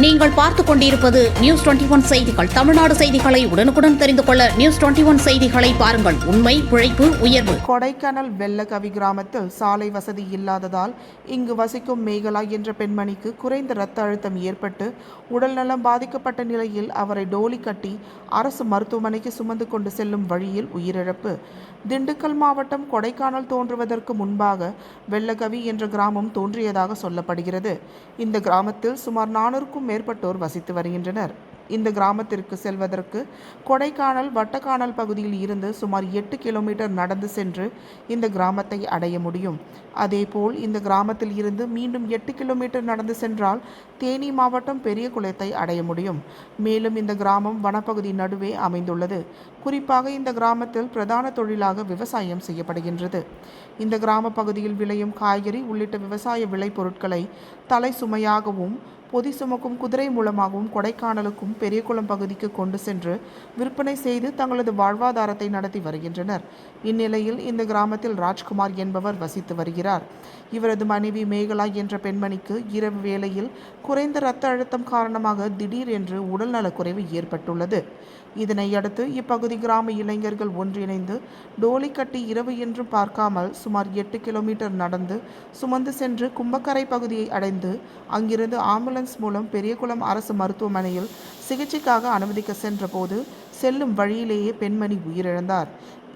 நீங்கள் பார்த்துக் கொண்டிருப்பது நியூஸ் டுவெண்டி ஒன் செய்திகள். தமிழ்நாடு செய்திகளை உடனுக்குடன் தெரிந்து கொள்ள நியூஸ் டுவெண்டி ஒன் செய்திகளை பாருங்கள். உண்மை உழைப்பு உயர்வு. கொடைக்கானல் வெள்ளகவி கிராமத்தில் சாலை வசதி இல்லாததால் இங்கு வசிக்கும் மேகலா என்ற பெண்மணிக்கு குறைந்த இரத்த அழுத்தம் ஏற்பட்டு உடல்நலம் பாதிக்கப்பட்ட நிலையில் அவரை டோலி கட்டி அரசு மருத்துவமனைக்கு சுமந்து கொண்டு செல்லும் வழியில் உயிரிழப்பு. திண்டுக்கல் மாவட்டம் கொடைக்கானல் தோன்றுவதற்கு முன்பாக வெள்ளகவி என்ற கிராமம் தோன்றியதாக சொல்லப்படுகிறது. இந்த கிராமத்தில் சுமார் நானூறுக்கும் மேற்பட்டோர் வசித்து வருகின்றனர். இந்த கிராமத்திற்கு செல்வதற்கு கொடைக்கானல் வட்டக்கானல் பகுதியில் இருந்து சுமார் எட்டு கிலோமீட்டர் நடந்து சென்று இந்த கிராமத்தை அடைய முடியும். அதேபோல் இந்த கிராமத்தில் இருந்து மீண்டும் எட்டு கிலோமீட்டர் நடந்து சென்றால் தேனி மாவட்டம் பெரிய குளத்தை அடைய முடியும். மேலும் இந்த கிராமம் வனப்பகுதி நடுவே அமைந்துள்ளது. குறிப்பாக இந்த கிராமத்தில் பிரதான தொழிலாக விவசாயம் செய்யப்படுகின்றது. இந்த கிராம பகுதியில் விளையும் காய்கறி உள்ளிட்ட விவசாய விளைபொருட்களை தலை சுமையாகவும் பொதி சுமக்கும் குதிரை மூலமாகவும் கொடைக்கானலுக்கும் பெரியகுளம் பகுதிக்கு கொண்டு சென்று விற்பனை செய்து தங்களது வாழ்வாதாரத்தை நடத்தி வருகின்றனர். இந்நிலையில் இந்த கிராமத்தில் ராஜ்குமார் என்பவர் வசித்து வருகிறார். இவரது மனைவி மேகலா என்ற பெண்மணிக்கு இரவு வேளையில் குறைந்த இரத்த அழுத்தம் காரணமாக திடீர் என்று உடல்நலக்குறைவு ஏற்பட்டுள்ளது. இதனையடுத்து இப்பகுதி கிராம இளைஞர்கள் ஒன்றிணைந்து டோலி கட்டி இரவு என்றும் பார்க்காமல் சுமார் எட்டு கிலோமீட்டர் நடந்து சுமந்து சென்று கும்பக்கரை பகுதியை அடைந்து அங்கிருந்து ஆம்புலன்ஸ் மூலம் பெரியகுளம் அரசு மருத்துவமனையில் சிகிச்சைக்காக அனுமதிக்க சென்றபோது செல்லும் வழியிலேயே பெண்மணி உயிரிழந்தார்.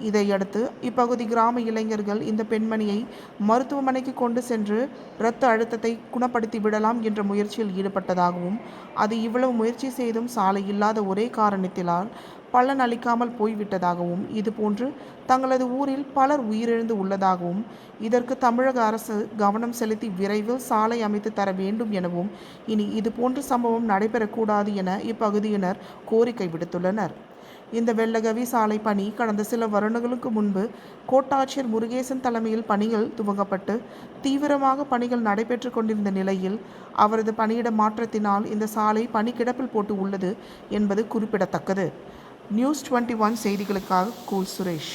இதையடுத்து இப்பகுதி கிராம இளைஞர்கள் இந்த பெண்மணியை மருத்துவமனைக்கு கொண்டு சென்று இரத்த அழுத்தத்தை குணப்படுத்தி விடலாம் என்ற முயற்சியில் ஈடுபட்டதாகவும் அது இவ்வளவு முயற்சி செய்தும் சாலை இல்லாத ஒரே காரணத்தினால் பலன் அளிக்காமல் போய்விட்டதாகவும் இதுபோன்று தங்களது ஊரில் பலர் உயிரிழந்து உள்ளதாகவும் இதற்கு தமிழக அரசு கவனம் செலுத்தி விரைவில் சாலை அமைத்து தர வேண்டும் எனவும் இனி இதுபோன்ற சம்பவம் நடைபெறக்கூடாது என இப்பகுதியினர் கோரிக்கை விடுத்துள்ளனர். இந்த வெள்ளகவி சாலை பணி கடந்த சில வருடங்களுக்கு முன்பு கோட்டாட்சியர் முருகேசன் தலைமையில் பணிகள் துவங்கப்பட்டு தீவிரமாக பணிகள் நடைபெற்று கொண்டிருந்த நிலையில் அவரது பணியிட மாற்றத்தினால் இந்த சாலை பணி கிடப்பில் போட்டு உள்ளது என்பது குறிப்பிடத்தக்கது. நியூஸ் டுவெண்ட்டி ஒன் செய்திகளுக்காக கூல் சுரேஷ்.